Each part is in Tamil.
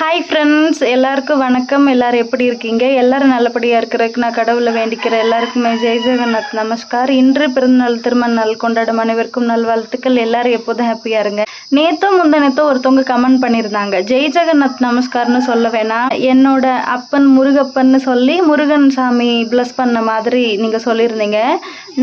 ஹாய் ஃப்ரெண்ட்ஸ் எல்லாருக்கும் வணக்கம். எல்லாரும் எப்படி இருக்கீங்க? எல்லாரும் நல்லபடியாக இருக்கிறதுக்கு நான் கடவுளை வேண்டிக்கிறேன். எல்லாருக்குமே ஜெய் ஜெகநாத் நமஸ்கார். இன்று பிறந்தநாள் திருமண நாள் கொண்டாடும் அனைவருக்கும் நல்வாழ்த்துக்கள் எல்லாரும் எப்போதும் ஹாப்பியாக இருங்க. நேத்தோ முந்தனத்தும் ஒருத்தவங்க கமெண்ட் பண்ணியிருந்தாங்க. ஜெய் ஜெகநாத் நமஸ்கார்னு சொல்ல வேணாம். என்னோட அப்பன் முருகப்பன்னு சொல்லி முருகன் சாமி பிளஸ் பண்ண மாதிரி நீங்கள் சொல்லியிருந்தீங்க.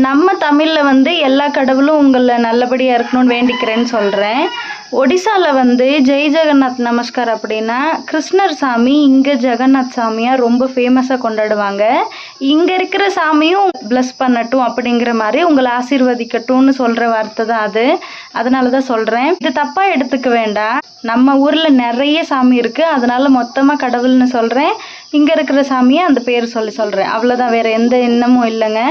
நம்ம தமிழில் வந்து எல்லா கடவுளும் உங்களை நல்லபடியாக இருக்கணும்னு வேண்டிக்கிறேன்னு சொல்கிறேன் ஒடிசாவில் வந்து ஜெய் ஜெகநாத் நமஸ்கார் அப்படின்னா கிருஷ்ணர் சாமி இங்கே ஜெகநாத் சாமியாக ரொம்ப ஃபேமஸாக கொண்டாடுவாங்க. இங்கே இருக்கிற சாமியும் ப்ளஸ் பண்ணட்டும் அப்படிங்கிற மாதிரி உங்களை ஆசீர்வதிக்கட்டும்னு சொல்கிற வார்த்தை தான் அது. அதனால தான் சொல்கிறேன் இது தப்பாக எடுத்துக்க வேண்டாம். நம்ம ஊரில் நிறைய சாமி இருக்குது அதனால மொத்தமாக கடவுள்னு சொல்கிறேன் இங்கே இருக்கிற சாமியை அந்த பேர் சொல்லி சொல்கிறேன் அவ்வளோதான் வேறு எந்த எண்ணமும் இல்லைங்க.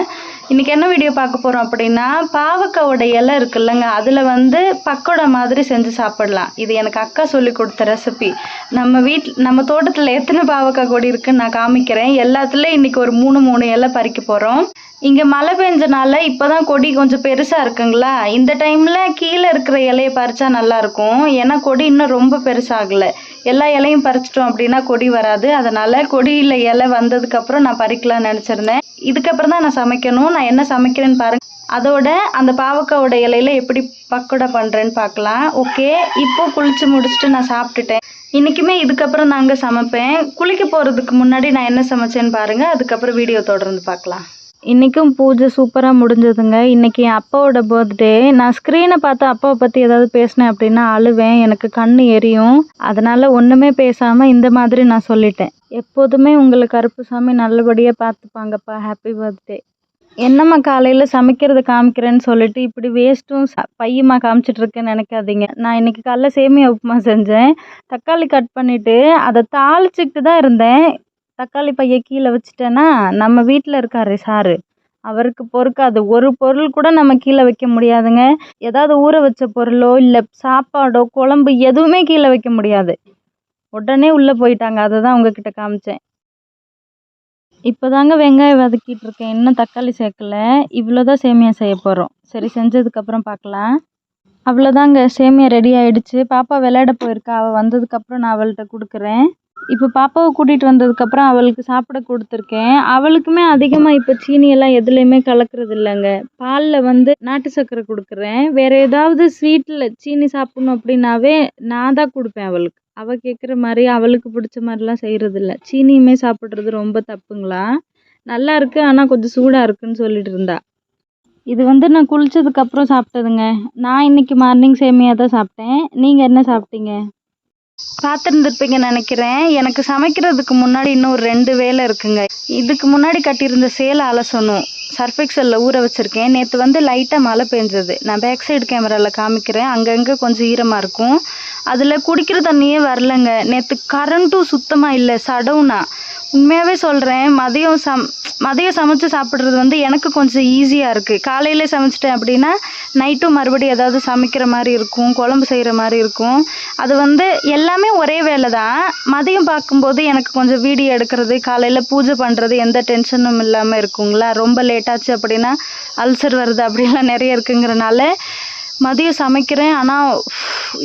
இன்றைக்கி என்ன வீடியோ பார்க்க போகிறோம் அப்படின்னா பாவக்காவோட இலை இருக்குல்லங்க. அதில் வந்து பக்கோடா மாதிரி செஞ்சு சாப்பிடலாம். இது எனக்கு அக்கா சொல்லி கொடுத்த ரெசிபி நம்ம வீட் நம்ம தோட்டத்தில் எத்தனை பாவக்காய் கொடி இருக்குன்னு நான் காமிக்கிறேன். எல்லாத்துலேயும் இன்றைக்கி ஒரு மூணு மூணு இலை பறிக்க போகிறோம் இங்கே மழை பெஞ்சனால இப்போ தான் கொடி கொஞ்சம் பெருசாக இருக்குங்களா? இந்த டைமில் கீழே இருக்கிற இலையை பறிச்சா நல்லா இருக்கும். ஏன்னா கொடி இன்னும் ரொம்ப பெருசாகலை. எல்லா இலையும் பறிச்சிட்டோம் அப்படின்னா கொடி வராது. அதனால் கொடியில் இலை வந்ததுக்கப்புறம் நான் பறிக்கலாம்னு நினச்சிருந்தேன். இதுக்கப்புறம் தான் நான் சமைக்கணும். நான் என்ன சமைக்கிறேன்னு பாருங்க. அதோட அந்த பாவக்காவோட இலையில எப்படி பக்கோடா பண்ணுறேன்னு பார்க்கலாம். ஓகே இப்போ குளிச்சு முடிச்சுட்டு நான் சாப்பிட்டுட்டேன். இன்றைக்குமே இதுக்கப்புறம் நாங்கள் சமைப்பேன். குளிக்க போகிறதுக்கு முன்னாடி நான் என்ன சமைச்சேன்னு பாருங்கள் அதுக்கப்புறம் வீடியோ தொடர்ந்து பார்க்கலாம். இன்றைக்கும் பூஜை சூப்பராக முடிஞ்சதுங்க. இன்றைக்கி என் அப்பாவோட பர்த்டே நான் ஸ்க்ரீனை பார்த்து அப்பாவை பற்றி ஏதாவது பேசினேன் அப்படின்னா அழுவேன். எனக்கு கண் எரியும். அதனால் ஒன்றுமே பேசாமல் இந்த மாதிரி நான் சொல்லிட்டேன். எப்போதுமே உங்களை கருப்புசாமி நல்லபடியாக பார்த்துப்பாங்கப்பா. ஹாப்பி பர்த்டே என்னம்மா காலையில் சமைக்கிறத காமிக்கிறேன்னு சொல்லிட்டு இப்படி வேஸ்ட்டும் பையமா காமிச்சிட்ருக்கேன்னு நினைக்காதீங்க. நான் இன்னைக்கு காலைல சேமியா உப்புமா செஞ்சேன். தக்காளி கட் பண்ணிவிட்டு அதை தாளிச்சிக்கிட்டு தான் இருந்தேன். தக்காளி பையை கீழே வச்சுட்டேன்னா நம்ம வீட்டில் இருக்காரு சாரு. அவருக்கு பொறுக்காது. ஒரு பொருள் கூட நம்ம கீழே வைக்க முடியாதுங்க. ஏதாவது ஊற வச்ச பொருளோ இல்லை சாப்பாடோ குழம்பு எதுவுமே கீழே வைக்க முடியாது. உடனே உள்ளே போயிட்டாங்க. அதை தான் உங்ககிட்ட காமிச்சேன். இப்போதாங்க வெங்காயம் வதக்கிட்டு இருக்கேன். இன்னும் தக்காளி சேர்க்கல. இவ்வளோதான் சேமியா செய்ய போகிறோம். சரி செஞ்சதுக்கப்புறம் பார்க்கலாம். அவ்வளோதாங்க. சேமியா ரெடி ஆகிடுச்சு பாப்பா விளையாட போயிருக்கா. அவள் வந்ததுக்கப்புறம் நான் அவள்கிட்ட கொடுக்குறேன். இப்போ பாப்பாவை கூட்டிகிட்டு வந்ததுக்கப்புறம் அவளுக்கு சாப்பிட கொடுத்துருக்கேன். அவளுக்குமே அதிகமாக இப்போ சீனியெல்லாம் எதுலேயுமே கலக்கிறது இல்லைங்க. பாலில் வந்து நாட்டு சர்க்கரை கொடுக்குறேன். வேறு ஏதாவது ஸ்வீட்டில் சீனி சாப்பிட்ணும் அப்படின்னாவே நான் தான் கொடுப்பேன் அவளுக்கு. அவள் கேட்குற மாதிரி அவளுக்கு பிடிச்ச மாதிரிலாம் செய்கிறது இல்லை. சீனியுமே சாப்பிட்றது ரொம்ப தப்புங்களா? நல்லா இருக்கு ஆனால் கொஞ்சம் சூடாக இருக்குன்னு சொல்லிட்டு இருந்தா. இது வந்து நான் குளிச்சதுக்கப்புறம் சாப்பிட்டதுங்க. நான் இன்னைக்கு மார்னிங் சேமியா தான் சாப்பிட்டேன். நீங்கள் என்ன சாப்பிட்டீங்க? பார்த்துருந்துருப்பீங்கன்னு நினைக்கிறேன். எனக்கு சமைக்கிறதுக்கு முன்னாடி இன்னும் ஒரு ரெண்டு வேலை இருக்குங்க. இதுக்கு முன்னாடி கட்டியிருந்த சேலை அலசணும். சர்ஃபெக்சலில் ஊற வச்சுருக்கேன். நேற்று வந்து லைட்டாக மழை பெஞ்சது. நான் பேக் சைடு கேமராவில் காமிக்கிறேன். அங்கங்கே கொஞ்சம் ஈரமாக இருக்கும். அதில் குடிக்கிற தண்ணியே வரலங்க. நேற்று கரண்ட்டும் சுத்தமாக இல்லை சடவுனா உண்மையாகவே சொல்கிறேன் மதியம் சம் மதியம் சமைச்சு சாப்பிட்றது வந்து எனக்கு கொஞ்சம் ஈஸியாக இருக்குது காலையில் சமைச்சிட்டேன் அப்படின்னா நைட்டும் மறுபடியும் ஏதாவது சமைக்கிற மாதிரி இருக்கும் குழம்பு செய்கிற மாதிரி இருக்கும். அது வந்து எல்லாமே ஒரே வேலை தான். மதியம் பார்க்கும்போது எனக்கு கொஞ்சம் வீடியோ எடுக்கிறது காலையில் பூஜை பண்ணுறது எந்த டென்ஷனும் இல்லாமல் இருக்குங்களா? ரொம்ப லேட்டாச்சு அப்படின்னா அல்சர் வருது அப்படிலாம் நிறைய இருக்குங்கிறனால மதியம் சமைக்கிறேன். ஆனால்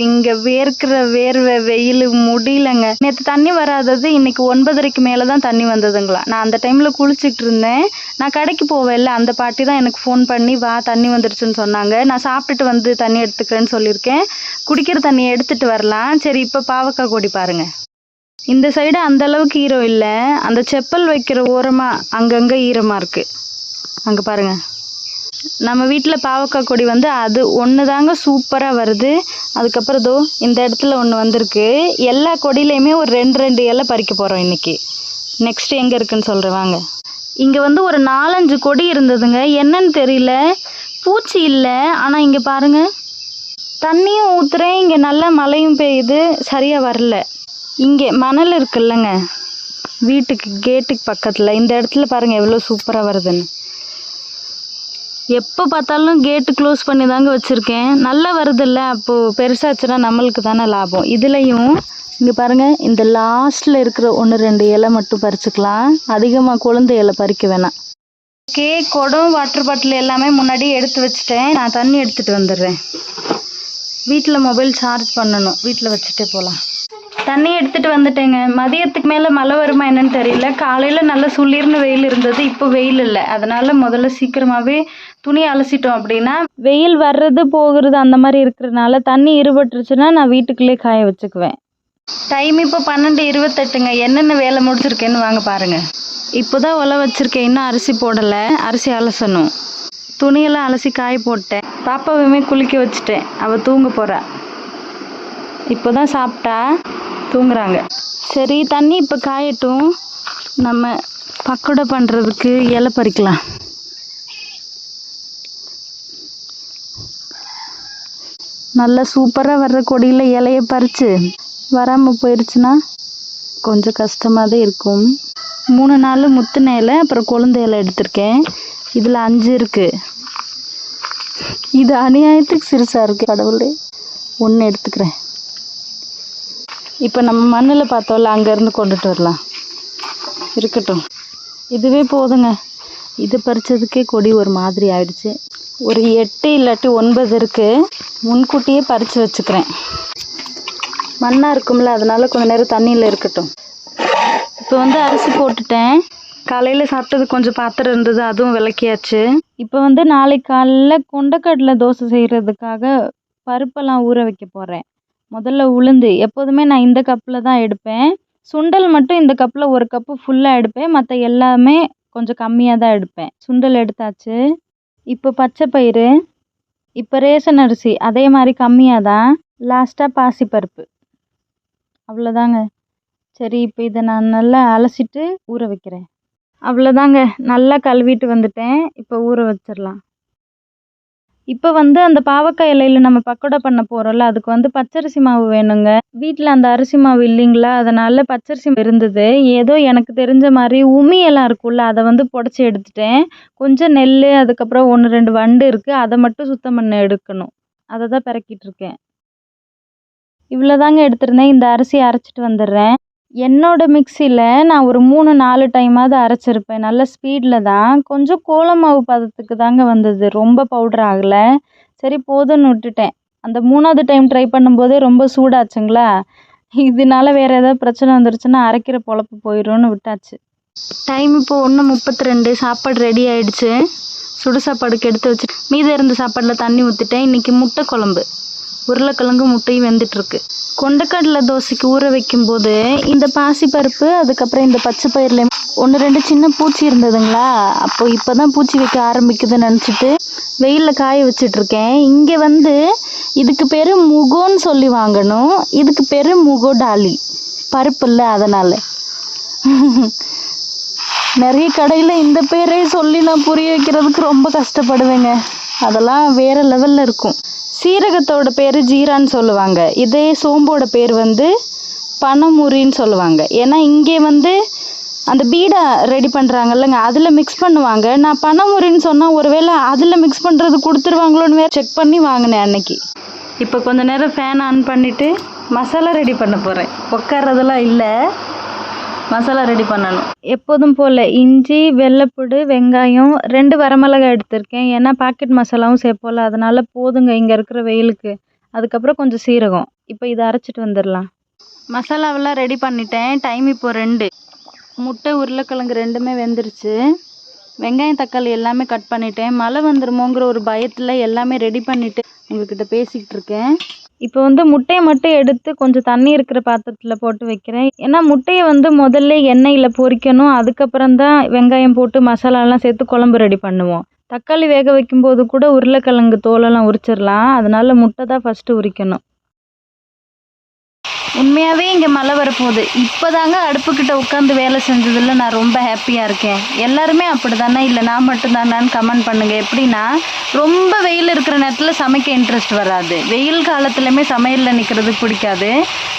இங்கே வேர்க்கிற வேர்வை வெயில் முடியலங்க. நேற்று தண்ணி வராதது இன்னைக்கு ஒன்பதரைக்கு மேலே தான் தண்ணி வந்ததுங்களா. நான் அந்த டைமில் குளிச்சுட்டு இருந்தேன். நான் கடைக்கு போவேன்ல அந்த பாட்டி தான் எனக்கு ஃபோன் பண்ணி வா தண்ணி வந்துருச்சுன்னு சொன்னாங்க. நான் சாப்பிட்டுட்டு வந்து தண்ணி எடுத்துக்கிறேன்னு சொல்லியிருக்கேன். குடிக்கிற தண்ணியை எடுத்துகிட்டு வரலாம். சரி இப்போ பாவக்காய் கொடி பாருங்க. இந்த சைடு அந்த அளவுக்கு ஈரம் இல்லை. அந்த செப்பல் வைக்கிற ஓரமாக அங்கங்கே ஈரமாக இருக்குது அங்கே பாருங்கள் நம்ம வீட்டில் பாவக்காய் கொடி வந்து அது ஒன்று தாங்க சூப்பராக வருது. அதுக்கப்புறம் இதோ இந்த இடத்துல ஒன்று வந்திருக்கு. எல்லா கொடியிலையுமே ஒரு ரெண்டு ரெண்டு இலை பறிக்க போகிறோம் இன்றைக்கி நெக்ஸ்ட் எங்கே இருக்குன்னு சொல்கிறேன் வாங்க. இங்கே வந்து ஒரு நாலஞ்சு கொடி இருந்ததுங்க. என்னன்னு தெரியல. பூச்சி இல்லை. ஆனால் இங்கே பாருங்கள் தண்ணியும் ஊற்றுறேன் இங்கே நல்லா மழையும் பெய்யுது. சரியாக வரல. இங்கே மணல் இருக்குல்லங்க. வீட்டுக்கு கேட்டுக்கு பக்கத்தில். இந்த இடத்துல பாருங்கள் எவ்வளோ சூப்பராக வருதுன்னு. எப்போ பார்த்தாலும் கேட்டு க்ளோஸ் பண்ணி தாங்க வச்சுருக்கேன். நல்லா வருதில்ல அப்போது பெருசாச்சுன்னா நம்மளுக்கு தானே லாபம். இதுலேயும் இங்கே பாருங்கள் இந்த லாஸ்ட்டில் இருக்கிற ஒன்று ரெண்டு இலை மட்டும் பறிச்சுக்கலாம். அதிகமாக குழந்தை இலை பறிக்க வேணாம். ஓகே குடம் வாட்டர் பாட்டில் எல்லாமே முன்னாடி எடுத்து வச்சுட்டேன். நான் தண்ணி எடுத்துகிட்டு வந்துடுறேன். வீட்டில் மொபைல் சார்ஜ் பண்ணணும். வீட்டில் வச்சுட்டே போகலாம் தண்ணி எடுத்துட்டு வந்துட்டேங்க. மதியத்துக்கு மேலே மழை வருமா என்னன்னு தெரியல. காலையில் நல்ல சுளிர்னு வெயில் இருந்தது இப்போ வெயில் இல்லை. அதனால் முதல்ல சீக்கிரமாகவே துணி அலசிட்டோம் அப்படின்னா வெயில் வர்றது போகிறது அந்த மாதிரி இருக்கிறதுனால தண்ணி இருபட்டுருச்சுன்னா நான் வீட்டுக்குள்ளே காய வச்சுக்குவேன். டைம் இப்போ பன்னெண்டு இருபத்தெட்டுங்க. என்னென்ன வேலை முடிச்சிருக்கேன்னு வாங்க பாருங்க. இப்போ தான் உல வச்சிருக்கேன். இன்னும் அரிசி போடலை. அரிசி அலசணும். துணியெல்லாம் அலசி காய போட்டேன். பாப்பாவையுமே குளிக்க வச்சுட்டேன். அவள் தூங்க போகிறா இப்போ தான் சாப்பிட்டா தூங்குறாங்க. சரி தண்ணி இப்போ காயட்டும். நம்ம பக்கோடா பண்ணுறதுக்கு இலை பறிக்கலாம். நல்லா சூப்பராக வர்ற கொடியில் இலைய பறித்து வராமல் போயிடுச்சுன்னா கொஞ்சம் கஷ்டமாக தான் இருக்கும். மூணு நாள் முத்துன இலை அப்புறம் கொழுந்த இலை எடுத்திருக்கேன். இதில் அஞ்சு இருக்குது இது அநியாயத்துக்கு சிறுசாக இருக்குது கடவுளே. ஒன்று எடுத்துக்கிறேன். இப்போ நம்ம மண்ணில் பார்த்தோம்ல அங்கேருந்து கொண்டுட்டு வரலாம். இருக்கட்டும். இதுவே போதுங்க. இது பறித்ததுக்கே கொடி ஒரு மாதிரி ஆயிடுச்சு. ஒரு எட்டு இல்லாட்டி ஒன்பது இருக்குது முன்கூட்டியே பறித்து வச்சுக்கிறேன். மண்ணாக இருக்கும்ல அதனால கொஞ்ச நேரம் தண்ணியில் இருக்கட்டும். இப்போ வந்து அரிசி போட்டுட்டேன். காலையில் சாப்பிட்டது கொஞ்சம் பாத்திரம் இருந்தது அதுவும் விளக்கியாச்சு. இப்போ வந்து நாளைக்கு காலைல கொண்டக்கடலை தோசை செய்கிறதுக்காக பருப்பெல்லாம் ஊற வைக்க போகிறேன் முதல்ல உளுந்து எப்போதுமே நான் இந்த கப்பில் தான் எடுப்பேன். சுண்டல் மட்டும் இந்த கப்பில் ஒரு கப்பு ஃபுல்லாக எடுப்பேன். மற்ற எல்லாமே கொஞ்சம் கம்மியாக தான் எடுப்பேன். சுண்டல் எடுத்தாச்சு. இப்போ பச்சை பயிறு. இப்போ ரேஷன் அரிசி அதே மாதிரி கம்மியாக தான் லாஸ்ட்டாக பாசிப்பருப்பு அவ்வளோதாங்க. சரி இப்போ இதை நான் நல்லா அலசிட்டு ஊற வைக்கிறேன். அவ்வளோதாங்க. நல்லா கழுவிட்டு வந்துட்டேன். இப்போ ஊற வச்சிடலாம். இப்போ வந்து அந்த பாவக்காய் இலையில நம்ம பக்கோடா பண்ண போகிறோம்ல அதுக்கு வந்து பச்சரிசி மாவு வேணுங்க. வீட்டில் அந்த அரிசி மாவு இல்லைங்களா? அதனால பச்சரிசி இருந்தது. ஏதோ எனக்கு தெரிஞ்ச மாதிரி உமி எல்லாம் இருக்கும்ல அதை வந்து புடச்சி எடுத்துட்டேன். கொஞ்சம் நெல் அதுக்கப்புறம் ஒன்று ரெண்டு வண்டு இருக்குது அதை மட்டும் சுத்தம் பண்ண எடுக்கணும். அதை தான் பிறக்கிட்டு இருக்கேன். இவ்வளோதாங்க எடுத்திருந்தேன். இந்த அரிசியை அரைச்சிட்டு வந்துடுறேன். என்னோட மிக்சியில் நான் ஒரு மூணு நாலு டைமாவது அரைச்சிருப்பேன். நல்ல ஸ்பீடில் தான். கொஞ்சம் கோல மாவு பதத்துக்கு தாங்க வந்தது. ரொம்ப பவுட்ரு ஆகலை. சரி போதும்னு விட்டுட்டேன். அந்த மூணாவது டைம் ட்ரை பண்ணும்போதே ரொம்ப சூடாச்சுங்களா? இதனால வேறு ஏதாவது பிரச்சனை வந்துருச்சுன்னா அரைக்கிற பொழப்பு போயிடும்னு விட்டாச்சு. டைம் இப்போ ஒன்று முப்பத்தி ரெண்டு சாப்பாடு ரெடி ஆயிடுச்சு. சுடு சாப்பாடுக்கு எடுத்து வச்சு மீதம் இருந்த சாப்பாடில் தண்ணி ஊற்றிட்டேன் இன்றைக்கி முட்டை குழம்பு. உருளைக்கிழங்கு முட்டையும் வெந்துட்டுருக்கு. கொண்டக்கடலை தோசைக்கு ஊற வைக்கும்போது இந்த பாசிப்பருப்பு அதுக்கப்புறம் இந்த பச்சை பயிரில் ஒன்று ரெண்டு சின்ன பூச்சி இருந்ததுங்களா? அப்போ இப்போ தான் பூச்சி வைக்க ஆரம்பிக்குதுன்னு நினச்சிட்டு வெயிலில் காய வச்சிட்ருக்கேன் இங்கே வந்து இதுக்கு பேர் முகோன்னு சொல்லி வாங்கணும். இதுக்கு பேர் முகோ டாலி பருப்பு இல்லை அதனால். நிறைய கடையில் இந்த பேரே சொல்லி நான் புரிய வைக்கிறதுக்கு ரொம்ப கஷ்டப்படுவேங்க. அதெல்லாம் வேறு லெவலில் இருக்கும். சீரகத்தோட பேர் ஜீரான்னு சொல்லுவாங்க. இதே சோம்போட பேர் வந்து பனமுறின்னு சொல்லுவாங்க. ஏன்னா இங்கே வந்து அந்த பீடை ரெடி பண்ணுறாங்கல்லங்க அதில் மிக்ஸ் பண்ணுவாங்க. நான் பனமுறின்னு சொன்னால் ஒருவேளை அதில் மிக்ஸ் பண்ணுறது கொடுத்துருவாங்களோன்னு வேறு செக் பண்ணி வாங்கினேன் அன்னைக்கு. இப்போ கொஞ்ச நேரம் ஃபேன் ஆன் பண்ணிவிட்டு மசாலா ரெடி பண்ண போகிறேன் உட்கார்றதெல்லாம் இல்லை. மசாலா ரெடி பண்ணணும். எப்போதும் போல் இஞ்சி வெள்ளைப்பூடு வெங்காயம் ரெண்டு வரமிளகாய் எடுத்திருக்கேன். ஏன்னா பாக்கெட் மசாலாவும் சேர்ப்போம்ல அதனால் போதுங்க இங்கே இருக்கிற வெயிலுக்கு. அதுக்கப்புறம் கொஞ்சம் சீரகம். இப்போ இதை அரைச்சிட்டு வந்துடலாம். மசாலாவெல்லாம் ரெடி பண்ணிட்டேன். டைம் இப்போ ரெண்டு. முட்டை உருளைக்கிழங்கு ரெண்டுமே வெந்துருச்சு. வெங்காயம் தக்காளி எல்லாமே கட் பண்ணிட்டேன். மழை வந்துருமோங்கிற ஒரு பயத்தில் எல்லாமே ரெடி பண்ணிவிட்டு உங்கள்கிட்ட பேசிக்கிட்டு இருக்கேன். இப்போ வந்து முட்டையை மட்டும் எடுத்து கொஞ்சம் தண்ணி இருக்கிற பாத்திரத்தில் போட்டு வைக்கிறேன். ஏன்னா முட்டையை வந்து முதல்ல எண்ணெயில் பொரிக்கணும் அதுக்கப்புறம் தான் வெங்காயம் போட்டு மசாலாலாம் சேர்த்து குழம்பு ரெடி பண்ணுவோம். தக்காளி வேக வைக்கும்போது கூட உருளைக்கிழங்கு தோலெல்லாம் உரிச்சிடலாம். அதனால முட்டை தான் ஃபஸ்ட்டு உரிக்கணும். உண்மையாகவே இங்கே மழை வரப்போகுது. இப்போ தாங்க அடுப்புக்கிட்ட உட்காந்து வேலை செஞ்சதில் நான் ரொம்ப ஹாப்பியாக இருக்கேன். எல்லாருமே அப்படி தானே இல்லை நான் மட்டும்தானான்னு கமெண்ட் பண்ணுங்கள் எப்படின்னா ரொம்ப வெயில் இருக்கிற நேரத்தில் சமைக்க இன்ட்ரெஸ்ட் வராது. வெயில் காலத்துலையுமே சமையலில் நிற்கிறது பிடிக்காது.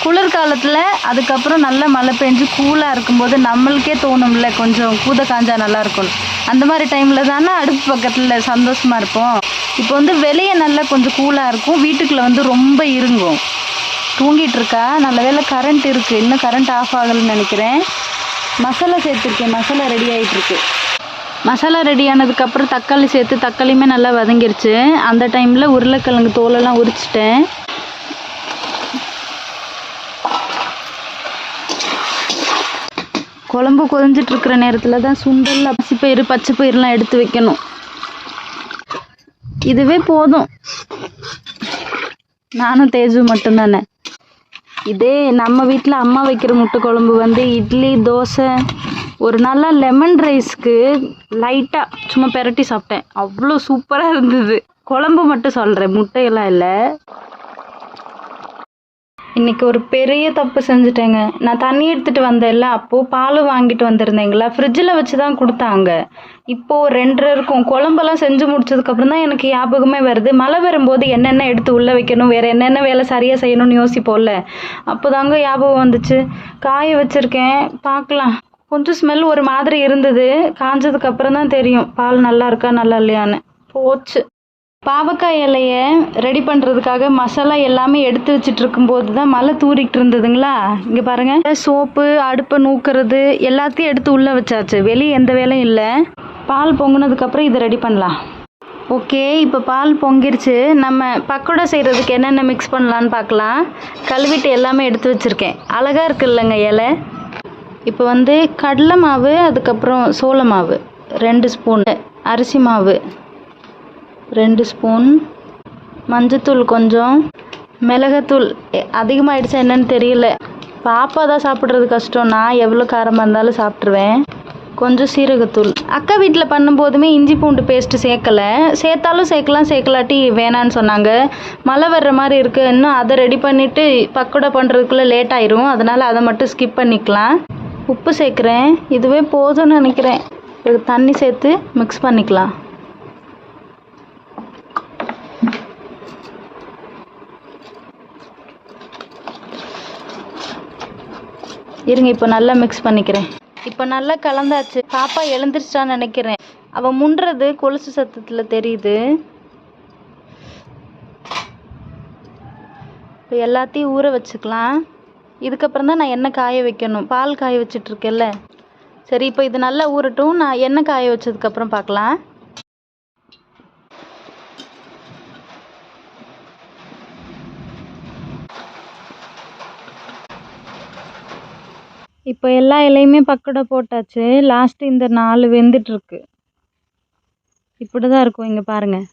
குளிர் காலத்தில் அதுக்கப்புறம் நல்லா மழை பெஞ்சு கூலாக இருக்கும்போது நம்மளுக்கே தோணும்ல கொஞ்சம் கூத காஞ்சா நல்லா இருக்கும் அந்த மாதிரி டைமில் தானே அடுப்பு பக்கத்தில் சந்தோஷமாக இருப்போம். இப்போ வந்து வெளியே நல்லா கொஞ்சம் கூலாக இருக்கும். வீட்டுக்குள்ளே வந்து ரொம்ப இருங்கும். தூங்கிட்டு இருக்கா நல்ல வேலை கரண்ட் இருக்குது இன்னும் கரண்ட் ஆஃப் ஆகலைன்னு நினைக்கிறேன். மசாலா சேர்த்துருக்கேன். மசாலா ரெடி ஆகிட்டுருக்கு மசாலா ரெடி ஆனதுக்கப்புறம் தக்காளி சேர்த்து தக்காளியுமே நல்லா வதங்கிருச்சு. அந்த டைமில் உருளைக்கிழங்கு தோலெல்லாம் உரிச்சிட்டேன். குழம்பு கொதிஞ்சிட்டு இருக்கிற நேரத்தில் தான் சுண்டல் அரிசி பயிறு பச்சை பயிரெலாம் எடுத்து வைக்கணும். இதுவே போதும். நானும் தேஜு மட்டும்தானே. இதே நம்ம வீட்டில் அம்மா வைக்கிற முட்டை குழம்பு வந்து இட்லி தோசை. ஒரு நல்லா லெமன் ரைஸ்க்கு லைட்டாக சும்மா பெரட்டி சாப்பிட்டேன். அவ்வளோ சூப்பராக இருந்தது. குழம்பு மட்டும் சொல்கிறேன் முட்டையெல்லாம் இல்லை. இன்னைக்கு ஒரு பெரிய தப்பு செஞ்சுட்டேங்க. நான் தண்ணி எடுத்துட்டு வந்தேன்ல அப்போது பால் வாங்கிட்டு வந்திருந்தேங்களா? ஃப்ரிட்ஜில் வச்சு தான் கொடுத்தாங்க. இப்போது ரெண்டரை இருக்கும். குழம்பெல்லாம் செஞ்சு முடிச்சதுக்கப்புறம் தான் எனக்கு ஞாபகமே வருது. மழை வரும்போது என்னென்ன எடுத்து உள்ளே வைக்கணும்? வேறு என்னென்ன வேலை சரியாக செய்யணும்னு யோசிப்போம்ல. அப்போ தாங்க ஞாபகம் வந்துச்சு. காய வச்சுருக்கேன். பார்க்கலாம். கொஞ்சம் ஸ்மெல் ஒரு மாதிரி இருந்தது. காஞ்சதுக்கு அப்புறம் தான் தெரியும். பால் நல்லா இருக்கா நல்லா இல்லையான்னு. போச்சு. பாவக்காய் இலையை ரெடி பண்ணுறதுக்காக மசாலா எல்லாமே எடுத்து வச்சுட்டு இருக்கும்போது தான் மழை தூரிக்கிட்டு இருந்ததுங்களா? இங்கே பாருங்கள் சோப்பு அடுப்பை நூக்கிறது எல்லாத்தையும் எடுத்து உள்ளே வச்சாச்சு. வெளியே எந்த வேலையும் இல்லை. பால் பொங்கினதுக்கப்புறம் இதை ரெடி பண்ணலாம். ஓகே இப்போ பால் பொங்கிருச்சு. நம்ம பக்கோடா செய்கிறதுக்கு என்னென்ன மிக்ஸ் பண்ணலான்னு பார்க்கலாம். கழுவிட்டு எல்லாமே எடுத்து வச்சுருக்கேன். அழகாக இருக்குல்லங்க இலை. இப்போ வந்து கடலை மாவு அதுக்கப்புறம் சோள மாவு ரெண்டு ஸ்பூன் அரிசி மாவு. ரெண்டு ஸ்பூன். மஞ்சத்தூள் கொஞ்சம். மிளகாத்தூள் அதிகமாகிடுச்சா அதிகமாயிடுச்சா என்னன்னு தெரியல. பாப்பா தான் சாப்பிட்றது கஷ்டம். நான் எவ்வளோ காரமாக இருந்தாலும் சாப்பிட்ருவேன் கொஞ்சம் சீரகத்தூள். அக்கா வீட்டில் பண்ணும்போதுமே இஞ்சி பூண்டு பேஸ்ட்டு சேர்க்கலை. சேர்த்தாலும் சேர்க்கலாம் சேர்க்கலாட்டி வேணான்னு சொன்னாங்க. மழை வர்ற மாதிரி இருக்குது இன்னும் அதை ரெடி பண்ணிவிட்டு பக்கோடா பண்ணுறதுக்குள்ளே லேட் ஆயிரும். அதனால் அதை மட்டும் ஸ்கிப் பண்ணிக்கலாம். உப்பு சேர்க்குறேன். இதுவே போதும்னு நினைக்கிறேன். தண்ணி சேர்த்து மிக்ஸ் பண்ணிக்கலாம். இருங்க இப்போ நல்லா மிக்ஸ் பண்ணிக்கிறேன். இப்போ நல்லா கலந்தாச்சு. பாப்பா எழுந்திரிச்சான்னு நினைக்கிறேன். அவள் முண்டுறது கொலுசு சத்தத்தில் தெரியுது. இப்போ எல்லாத்தையும் ஊற வச்சுக்கலாம். இதுக்கப்புறம் தான் நான் எண்ணெய் காய வைக்கணும். பால் காய வச்சிட்டு இருக்கேன்ல. சரி இப்போ இது நல்லா ஊறட்டும். நான் எண்ணெய் காய வச்சதுக்கப்புறம் பார்க்கலாம். இப்போ எல்லா இலையுமே பக்கோடா போட்டாச்சு. லாஸ்ட்டு இந்த நாலு வெந்துட்டுருக்கு. இப்படி தான் இருக்கும் இங்கே பாருங்கள்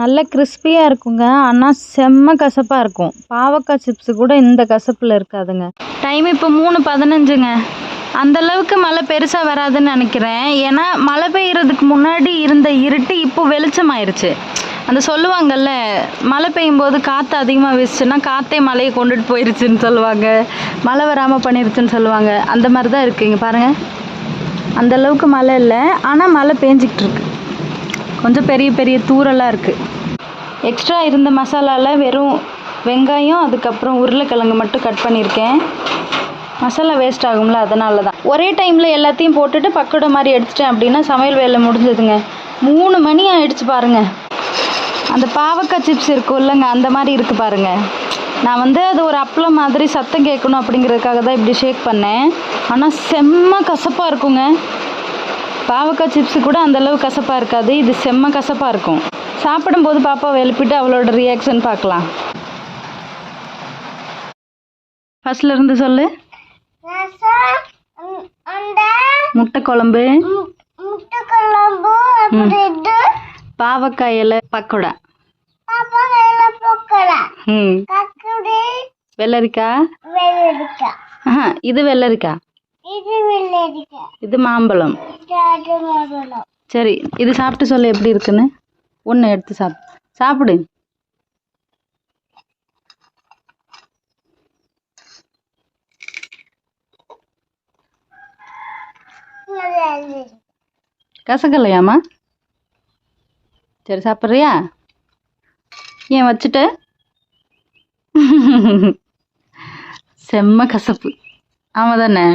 நல்ல கிறிஸ்பியாக இருக்குங்க. ஆனால் செம்ம கசப்பாக இருக்கும். பாவக்காய் சிப்ஸு கூட இந்த கசப்பில் இருக்காதுங்க. டைம் இப்போ மூணு பதினஞ்சுங்க. அந்த அளவுக்கு மழை பெருசாக வராதுன்னு நினைக்கிறேன். ஏன்னா மழை பெய்யறதுக்கு முன்னாடி இருந்த இருட்டு இப்போ வெளிச்சமாயிருச்சு. அந்த சொல்லுவாங்கல்ல மழை பெய்யும் போது காற்று அதிகமாக வீசுச்சுன்னா காற்றே மழையை கொண்டுட்டு போயிருச்சுன்னு சொல்லுவாங்க. மழை வராமல் பண்ணிருச்சுன்னு சொல்லுவாங்க. அந்த மாதிரி தான் இருக்குது இங்கே பாருங்கள் அந்த அளவுக்கு மழை இல்லை. ஆனால் மழை பேஞ்சிக்கிட்டு இருக்கு. கொஞ்சம் பெரிய பெரிய தூரெல்லாம் இருக்குது எக்ஸ்ட்ரா இருந்த மசாலாவில் வெறும் வெங்காயம் அதுக்கப்புறம் உருளைக்கிழங்கு மட்டும் கட் பண்ணியிருக்கேன். மசாலா வேஸ்ட் ஆகும்ல அதனால தான் ஒரே டைமில் எல்லாத்தையும் போட்டுட்டு பக்கோடா மாதிரி எடுத்துட்டேன் அப்படின்னா சமையல் வேலை முடிஞ்சதுங்க. மூணு மணி ஆயிடுச்சு பாருங்கள் அந்த பாவக்காய் சிப்ஸ் இருக்கும் இல்லைங்க அந்த மாதிரி இருக்கு பாருங்க. நான் வந்து அது ஒரு அப்பளம் மாதிரி சத்தம் கேட்கணும் அப்படிங்கிறதுக்காக தான் இப்படி ஷேக் பண்ணேன். ஆனால் செம்ம கசப்பாக இருக்குங்க. பாவக்காய் சிப்ஸ் கூட அந்த அளவு கசப்பாக இருக்காது இது செம்ம கசப்பாக இருக்கும். சாப்பிடும்போது பாப்பாவை எழுப்பிட்டு அவளோட ரியாக்ஷன் பார்க்கலாம். ஃபர்ஸ்ட்ல இருந்து சொல்லு. முட்டை குழம்பு. முட்டை குழம்பு பாவக்காய் இலை பக்கோடா. ம். வெள்ளரிக்காய் இது வெள்ளரிக்காய் இது மாம்பழம். சரி இது சாப்பிட்டு சொல்ல எப்படி இருக்குன்னு. ஒன்று எடுத்து சாப்பிடு சாப்பிடு. வெள்ளரிக்கா. கசக்கலையாம்மா? சரி சாப்பிட்றியா? ஏன் வச்சுட்ட? செம்ம கசப்பு. ஆமாம் தானே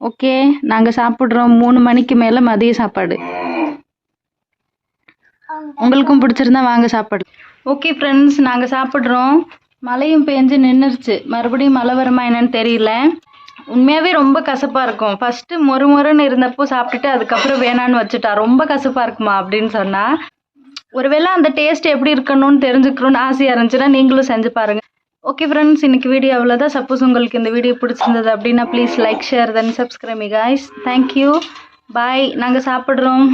ஓகே நாங்கள் சாப்பிட்றோம். மூணு மணிக்கு மேலே மதிய சாப்பாடு. உங்களுக்கும் பிடிச்சிருந்தா வாங்க சாப்பாடு. ஓகே ஃப்ரெண்ட்ஸ் நாங்கள் சாப்பிட்றோம். மழையும் பெஞ்சு நின்றுருச்சு மறுபடியும் மழை வருமா என்னன்னு தெரியல. உண்மையாகவே ரொம்ப கசப்பாக இருக்கும். ஃபஸ்ட்டு மொறு மொறுன்னு இருந்தப்போ சாப்பிட்டுட்டு அதுக்கப்புறம் வேணான்னு வச்சுட்டா. ரொம்ப கசப்பாக இருக்குமா அப்படின்னு சொன்னால் ஒருவேளை அந்த டேஸ்ட் எப்படி இருக்கணும்னு தெரிஞ்சுக்கணும்னு ஆசையாக இருந்துச்சுன்னா நீங்களும் செஞ்சு பாருங்க. ஓகே ஃப்ரெண்ட்ஸ் இன்னைக்கு வீடியோ அவ்வளோதான் சப்போஸ் உங்களுக்கு இந்த வீடியோ பிடிச்சிருந்தது அப்படின்னா please like share then subscribe guys thank you bye நாங்கள் சாப்பிட்றோம்.